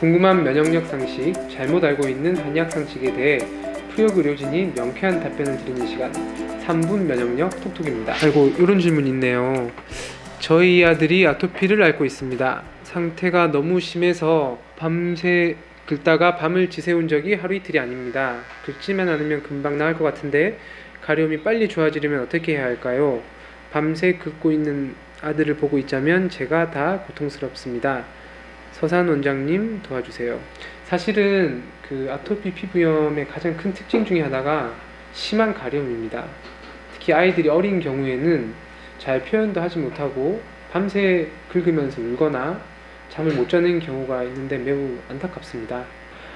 궁금한 면역력 상식, 잘못 알고 있는 한약 상식에 대해 프योग 의료진이 명쾌한 답변을 드리는 시간 3분 면역력 톡톡입니다. 아이고 이런 질문 있네요. 저희 아들이 아토피를 앓고 있습니다. 상태가 너무 심해서 밤새 긁다가 밤을 지새운 적이 하루 이틀이 아닙니다. 긁지만 않으면 금방 나을 것 같은데 가려움이 빨리 좋아지려면 어떻게 해야 할까요? 밤새 긁고 있는 아들을 보고 있자면 제가 다 고통스럽습니다. 서산 원장님 도와주세요. 사실은 그 아토피 피부염의 가장 큰 특징 중에 하나가 심한 가려움입니다. 특히 아이들이 어린 경우에는 잘 표현도 하지 못하고 밤새 긁으면서 울거나 잠을 못 자는 경우가 있는데 매우 안타깝습니다.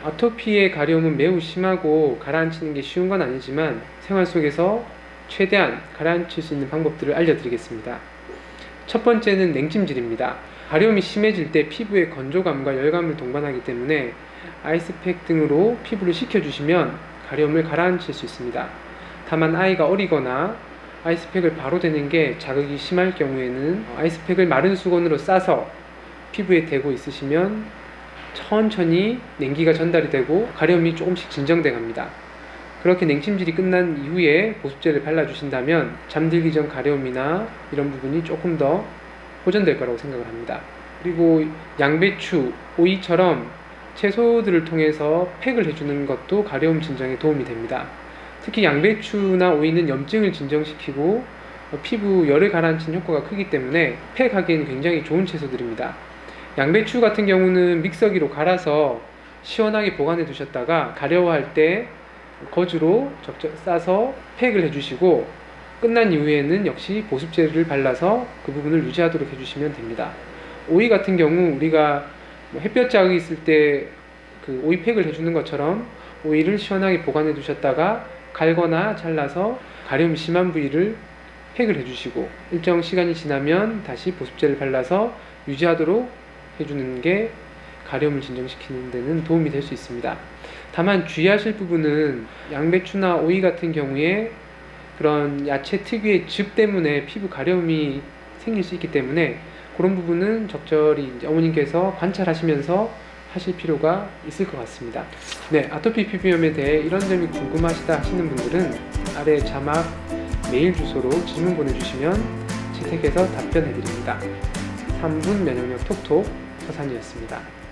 아토피의 가려움은 매우 심하고 가라앉히는 게 쉬운 건 아니지만 생활 속에서 최대한 가라앉힐 수 있는 방법들을 알려드리겠습니다. 첫 번째는 냉찜질입니다. 가려움이 심해질 때 피부에 건조감과 열감을 동반하기 때문에 아이스팩 등으로 피부를 식혀주시면 가려움을 가라앉힐 수 있습니다. 다만 아이가 어리거나 아이스팩을 바로 대는 게 자극이 심할 경우에는 아이스팩을 마른 수건으로 싸서 피부에 대고 있으시면 천천히 냉기가 전달이 되고 가려움이 조금씩 진정돼 갑니다. 그렇게 냉찜질이 끝난 이후에 보습제를 발라주신다면 잠들기 전 가려움이나 이런 부분이 조금 더 호전될 거라고 생각을 합니다. 그리고 양배추, 오이처럼 채소들을 통해서 팩을 해주는 것도 가려움 진정에 도움이 됩니다. 특히 양배추나 오이는 염증을 진정시키고 어, 피부 열을 가라앉히는 효과가 크기 때문에 팩하기에는 굉장히 좋은 채소들입니다. 양배추 같은 경우는 믹서기로 갈아서 시원하게 보관해 두셨다가 가려워할 때 거즈로 적적 싸서 팩을 해주시고 끝난 이후에는 역시 보습제를 발라서 그 부분을 유지하도록 해주시면 됩니다. 오이 같은 경우 우리가 뭐 햇볕 자극이 있을 때 그 오이팩을 해주는 것처럼 오이를 시원하게 보관해 두셨다가 갈거나 잘라서 가려움이 심한 부위를 팩을 해주시고 일정 시간이 지나면 다시 보습제를 발라서 유지하도록 해주는 게 가려움을 진정시키는 데는 도움이 될 수 있습니다. 다만 주의하실 부분은 양배추나 오이 같은 경우에 그런 야채 특유의 즙 때문에 피부 가려움이 생길 수 있기 때문에 그런 부분은 적절히 어머님께서 관찰하시면서 하실 필요가 있을 것 같습니다. 네, 아토피 피부염에 대해 이런 점이 궁금하시다 하시는 분들은 아래 자막 메일 주소로 질문 보내주시면 채택해서 답변해 드립니다. 3분 면역력 톡톡 서산이었습니다.